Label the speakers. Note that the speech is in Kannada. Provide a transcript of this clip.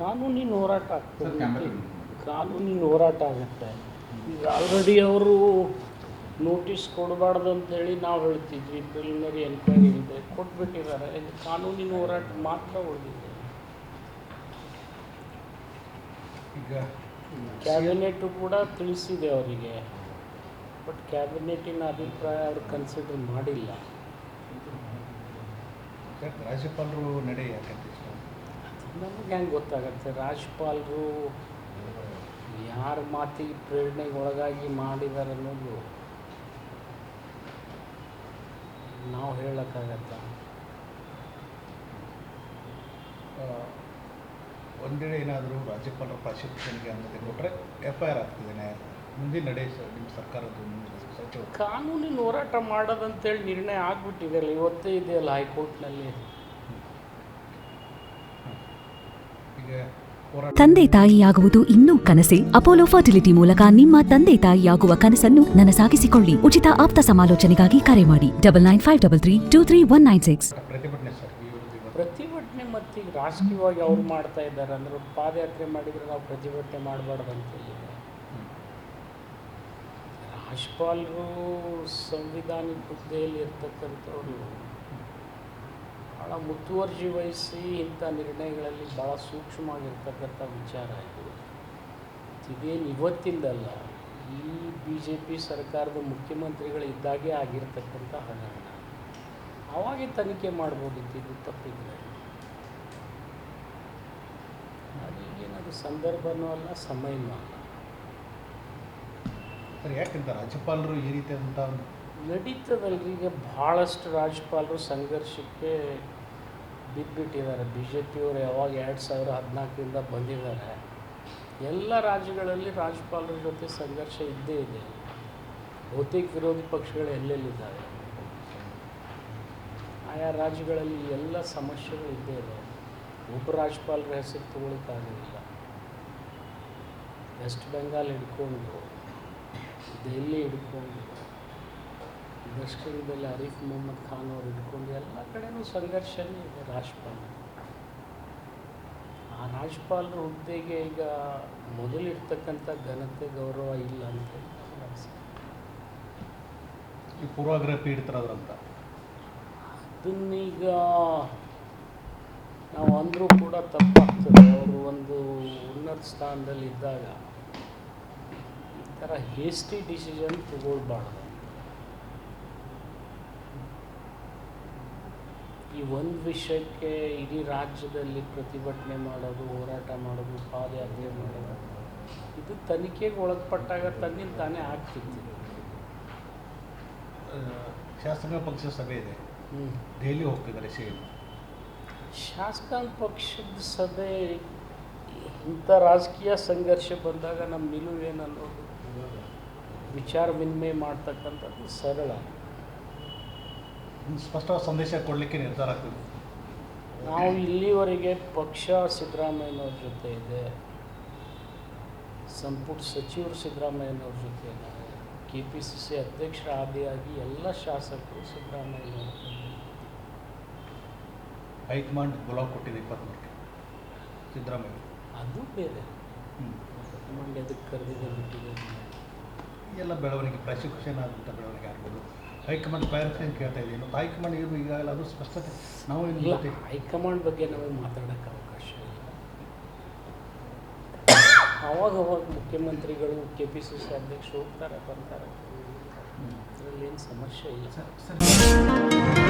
Speaker 1: ಕಾನೂನಿನ ಹೋರಾಟ ಆಗ್ತದೆ. ಕಾನೂನಿನ ಹೋರಾಟ ಆಗುತ್ತೆ. ಈಗ ಆಲ್ರೆಡಿ ಅವರು ನೋಟಿಸ್ ಕೊಡಬಾರ್ದು ಅಂತೇಳಿ ನಾವು ಹೇಳ್ತಿದ್ವಿ. ಪ್ರಿಲಿಮಿನರಿ ಎನ್ಕ್ವೈರಿ ಇದೆ. ಕೊಟ್ಬಿಟ್ಟಿದ್ದಾರೆ. ಇದು ಕಾನೂನಿನ ಹೋರಾಟ ಮಾತ್ರ ಉಳಿದಿದೆ.
Speaker 2: ಈಗ
Speaker 1: ಕ್ಯಾಬಿನೆಟ್ ಕೂಡ ತಿಳಿಸಿದೆ ಅವರಿಗೆ. ಬಟ್ ಕ್ಯಾಬಿನೆಟಿನ ಅಭಿಪ್ರಾಯ ಅವರು ಕನ್ಸಿಡರ್ ಮಾಡಿಲ್ಲ.
Speaker 2: ರಾಜ್ಯಪಾಲರು ನಡೆ ಯಾಕಂತ
Speaker 1: ನಮಗೆ ಹೆಂಗೆ ಗೊತ್ತಾಗತ್ತೆ? ರಾಜ್ಯಪಾಲರು ಯಾರ ಮಾತಿಗೆ ಪ್ರೇರಣೆಗೆ ಒಳಗಾಗಿ ಮಾಡಿದ್ದಾರೆ ಅನ್ನೋದು ನಾವು ಹೇಳೋಕ್ಕಾಗತ್ತ?
Speaker 2: ಆ, ಒಂದೆಡೆ ಏನಾದರೂ ರಾಜ್ಯಪಾಲರ ಪ್ರಾಸಿಕ್ಯೂಷನ್ಗೆ ಅನುಮತಿ ಕೊಟ್ಟರೆ ಎಫ್ ಐ ಆರ್ ಆಗ್ತಿದೆ ಮುಂದಿನ ನಡೆಯ ನಿಮ್ಮ ಸರ್ಕಾರದ
Speaker 1: ಕಾನೂನಿನ ಹೋರಾಟ ಮಾಡೋದಂತೇಳಿ ನಿರ್ಣಯ ಆಗ್ಬಿಟ್ಟಿದೆಯಲ್ಲ ಇವತ್ತೇ ಇದೆಯಲ್ಲ ಹೈಕೋರ್ಟ್ನಲ್ಲಿ
Speaker 2: ಈಗ ಹೋರಾಟ
Speaker 3: ತಂದೆ ತಾಯಿಯಾಗುವುದು ಇನ್ನೂ ಕನಸೆ. ಅಪೋಲೋ ಫರ್ಟಿಲಿಟಿ ಮೂಲಕ ನಿಮ್ಮ ತಂದೆ ತಾಯಿಯಾಗುವ ಕನಸನ್ನು ನನಸಾಗಿಸಿಕೊಳ್ಳಿ. ಉಚಿತ ಆಪ್ತ ಸಮಾಲೋಚನೆಗಾಗಿ ಕರೆ ಮಾಡಿ. Double nine five double three two three one nine six.
Speaker 2: ಪ್ರತಿಭಟನೆ ಸರ್
Speaker 1: ಪ್ರತಿಭಟನೆ ಮತ್ತು ಈಗ ರಾಜಕೀಯವಾಗಿ ಅವ್ರು ಮಾಡ್ತಾ ಇದ್ದಾರೆ ಅಂದ್ರೆ ಪಾದಯಾತ್ರೆ ಮಾಡಿದರೆ ನಾವು ಪ್ರತಿಭಟನೆ ಮಾಡಬಾರ್ದು ಅಂತ ರಾಜ್ಯಪಾಲರು ಸಂವಿಧಾನಿಕ ಹುದ್ದೆಯಲ್ಲಿ ಇರ್ತಕ್ಕಂಥವ್ರು ಭಾಳ ಮುತುವರ್ಜಿ ವಹಿಸಿ ಇಂಥ ನಿರ್ಣಯಗಳಲ್ಲಿ ಭಾಳ ಸೂಕ್ಷ್ಮವಾಗಿರ್ತಕ್ಕಂಥ ವಿಚಾರ ಇದು. ಇದೇನು ಇವತ್ತಿಂದಲ್ಲ ಈ ಬಿ ಜೆ ಪಿ ಸರ್ಕಾರದ ಮುಖ್ಯಮಂತ್ರಿಗಳು ಇದ್ದಾಗೆ ಆಗಿರ್ತಕ್ಕಂಥ ಹಗರಣ. ಅವಾಗೆ ತನಿಖೆ ಮಾಡ್ಬೋದಿತ್ತು ಇದು ತಪ್ಪಿದ್ರೆ. ಈಗೇನದು ಸಂದರ್ಭನೂ ಅಲ್ಲ ಸಮಯನೂ ಅಲ್ಲ.
Speaker 2: ಸರ್ ಯಾಕಂತ ರಾಜ್ಯಪಾಲರು ಈ ರೀತಿಯಾದಂಥ ಅಂತ
Speaker 1: ನಡೀತದಲ್ರಿ ಈಗ ಭಾಳಷ್ಟು ರಾಜ್ಯಪಾಲರು ಸಂಘರ್ಷಕ್ಕೆ ಬಿದ್ದುಬಿಟ್ಟಿದ್ದಾರೆ ಬಿ ಜೆ ಪಿಯವರು ಯಾವಾಗ ಎರಡು ಸಾವಿರ ಹದಿನಾಲ್ಕರಿಂದ ಬಂದಿದ್ದಾರೆ. ಎಲ್ಲ ರಾಜ್ಯಗಳಲ್ಲಿ ರಾಜ್ಯಪಾಲರ ಜೊತೆ ಸಂಘರ್ಷ ಇದ್ದೇ ಇದೆ. ಬಹುತೇಕ ವಿರೋಧಿ ಪಕ್ಷಗಳು ಎಲ್ಲೆಲ್ಲಿದ್ದಾವೆ ಆಯಾ ರಾಜ್ಯಗಳಲ್ಲಿ ಎಲ್ಲ ಸಮಸ್ಯೆಗಳು ಇದ್ದೇ ಇದೆ. ಉಪರಾಜ್ಯಪಾಲರ ರಾಜ್ಯಪಾಲರ ಹೆಸರು ತಗೊಳ್ಳಿಕ್ಕಾಗೋದಿಲ್ಲ ವೆಸ್ಟ್ ಬೆಂಗಾಲ್ ಹಿಡ್ಕೊಂಡು ದೆಹಲಿ ಹಿಡ್ಕೊಂಡು ದಕ್ಷಿಣದಲ್ಲಿ ಅರೀಫ್ ಮೊಹಮ್ಮದ್ ಖಾನ್ ಅವರು ಹಿಡ್ಕೊಂಡು ಎಲ್ಲ ಕಡೆಯೂ ಸಂಘರ್ಷನೇ ಇದೆ ರಾಜ್ಪಾಲ್ ಆ ರಾಜ್ಪಾಲ್ ಹುದ್ದೆಗೆ ಈಗ ಮೊದಲಿರ್ತಕ್ಕಂಥ ಘನತೆ ಗೌರವ ಇಲ್ಲ ಅಂತ.
Speaker 2: ಈ ಪೂರ್ವಾಗ್ರಹ ಪೀಡಿತರಾದ್ರಂತ?
Speaker 1: ಅದನ್ನೀಗ ನಾವು ಅಂದರೂ ಕೂಡ ತಪ್ಪಾಗ್ತದೆ. ಅವರು ಒಂದು ಉನ್ನತ ಸ್ಥಾನದಲ್ಲಿ ಇದ್ದಾಗ ಈ ಥರ ಹೇಸ್ಟಿ ಡಿಸಿಷನ್ ತಗೊಳ್ಬಾರ್ದು. ಈ ಒಂದು ವಿಷಯಕ್ಕೆ ಇಡೀ ರಾಜ್ಯದಲ್ಲಿ ಪ್ರತಿಭಟನೆ ಮಾಡೋದು ಹೋರಾಟ ಮಾಡೋದು ಪಾದಯಾತ್ರೆ ಮಾಡೋದು ಇದು ತನಿಖೆಗೆ ಒಳಪಟ್ಟಾಗ ತನ್ನಿಂದ ತಾನೇ ಆಗ್ತಿತ್ತು.
Speaker 2: ಶಾಸಕ ಶಾಸಕಾಂಗ ಪಕ್ಷ ಸಭೆ ಇದೆ. ದೆಹಲಿ ಹೋಗ್ತಿದ್ದಾರೆ ಸೇರಿ ಎಂ.
Speaker 1: ಶಾಸಕಾಂಗ ಪಕ್ಷದ ಸಭೆ ಇಂಥ ರಾಜಕೀಯ ಸಂಘರ್ಷ ಬಂದಾಗ ನಮ್ಮ ನಿಲುವೇನನ್ನೋದು ವಿಚಾರ ವಿನಿಮಯ ಮಾಡ್ತಕ್ಕಂಥದ್ದು ಸರಳ.
Speaker 2: ಸ್ಪಷ್ಟವಾದ ಸಂದೇಶ ಕೊಡಲಿಕ್ಕೆ ನಿರ್ಧಾರ ಆಗ್ತದೆ.
Speaker 1: ನಾವು ಇಲ್ಲಿವರೆಗೆ ಪಕ್ಷ ಸಿದ್ದರಾಮಯ್ಯನವ್ರ ಜೊತೆ ಇದೆ. ಸಂಪುಟ ಸಚಿವರು ಸಿದ್ದರಾಮಯ್ಯನವ್ರ ಜೊತೆ ಇದ್ದಾರೆ. ಕೆ ಪಿ ಸಿ ಸಿ ಅಧ್ಯಕ್ಷರ ಆದಿಯಾಗಿ ಎಲ್ಲ ಶಾಸಕರು ಸಿದ್ದರಾಮಯ್ಯನವ್ರ.
Speaker 2: ಹೈಕಮಾಂಡ್ ಗುಲಾಬ್ ಕೊಟ್ಟಿದೆ ಇಪ್ಪತ್ತ್ಮೂರಕ್ಕೆ ಸಿದ್ದರಾಮಯ್ಯ.
Speaker 1: ಅದು ಬೇರೆ.
Speaker 2: ಹ್ಞೂ
Speaker 1: ಎದಕ್ಕೆ ಕರೆದಿದೆ ಬಿಟ್ಟಿದೆ
Speaker 2: ಎಲ್ಲ ಬೆಳವಣಿಗೆ ಪ್ರಾಸಿಕ್ಯೂಷನ್ ಆದಂಥ ಬೆಳವಣಿಗೆ ಆಗ್ಬೋದು. ಹೈಕಮಾಂಡ್ ಕ್ಲಾರಿಫಿಕೇಷನ್ ಕೇಳ್ತಾ ಇದ್ದೀನಿ. ಮತ್ತು ಹೈಕಮಾಂಡ್ ಏನು ಈಗಾಗಲೇ ಅದು ಸ್ಪಷ್ಟತೆ? ನಾವು ಏನು
Speaker 1: ಇಲ್ಲ ಹೈಕಮಾಂಡ್ ಬಗ್ಗೆ ನಾವು ಮಾತಾಡೋಕ್ಕೆ ಅವಕಾಶ ಇಲ್ಲ. ಅವಾಗ ಅವಾಗ ಮುಖ್ಯಮಂತ್ರಿಗಳು ಕೆ ಪಿ ಸಿ ಸಿ ಅಧ್ಯಕ್ಷರು ಹೋಗ್ತಾರೆ ಬರ್ತಾರೆ. ಅದರಲ್ಲಿ ಏನು ಸಮಸ್ಯೆ ಇಲ್ಲ.
Speaker 2: Sir sir